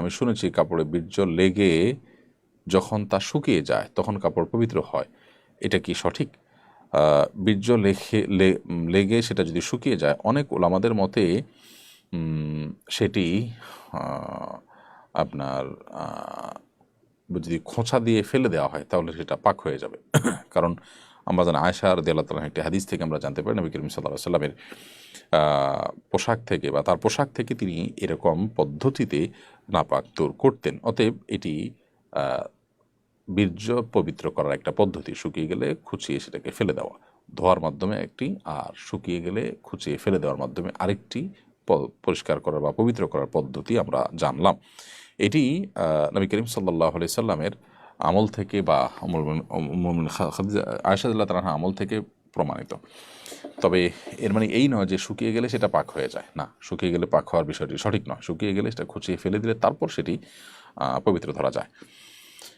আমি শুনেছি কাপড়ে বীর্য লেগে যখন তা শুকিয়ে যায়, তখন কাপড় পবিত্র হয়। এটা কি সঠিক? বীর্য লেখে লেগে সেটা যদি শুকিয়ে যায়, অনেক ওলামাদের মতে সেটি আপনার যদি খোঁচা দিয়ে ফেলে দেওয়া হয়, তাহলে সেটা পাক হয়ে যাবে। কারণ আমরা জানি আয়সা আর দেয়াল্লাহ একটি হাদিস থেকে আমরা জানতে পারি, নবী সাল্লাহ সাল্লামের পোশাক থেকে বা তার পোশাক থেকে তিনি এরকম পদ্ধতিতে নাপাক দূর করতেন। অতএব এটি বীর্য পবিত্র করার একটা পদ্ধতি। শুকিয়ে গেলে খুঁচিয়ে সেটাকে ফেলে দেওয়া। ধোয়ার মাধ্যমে একটি, আর শুকিয়ে গেলে খুঁচিয়ে ফেলে দেওয়ার মাধ্যমে আরেকটি পরিষ্কার করার বা পবিত্র করার পদ্ধতি আমরা জানলাম। এটি নবী করিম সাল্লাহ আলি সাল্লামের আমল থেকে বা আয়সাদুল্লাহ তালাহা আমল থেকে প্রমাণিত। তবে এর মানে এই নয় যে শুকিয়ে গেলে সেটা পাক হয়ে যায়। না, শুকিয়ে গেলে পাক হওয়ার বিষয়টি সঠিক নয়। শুকিয়ে গেলে সেটা খুঁচিয়ে ফেলে দিলে তারপর সেটি পবিত্র ধরা যায়।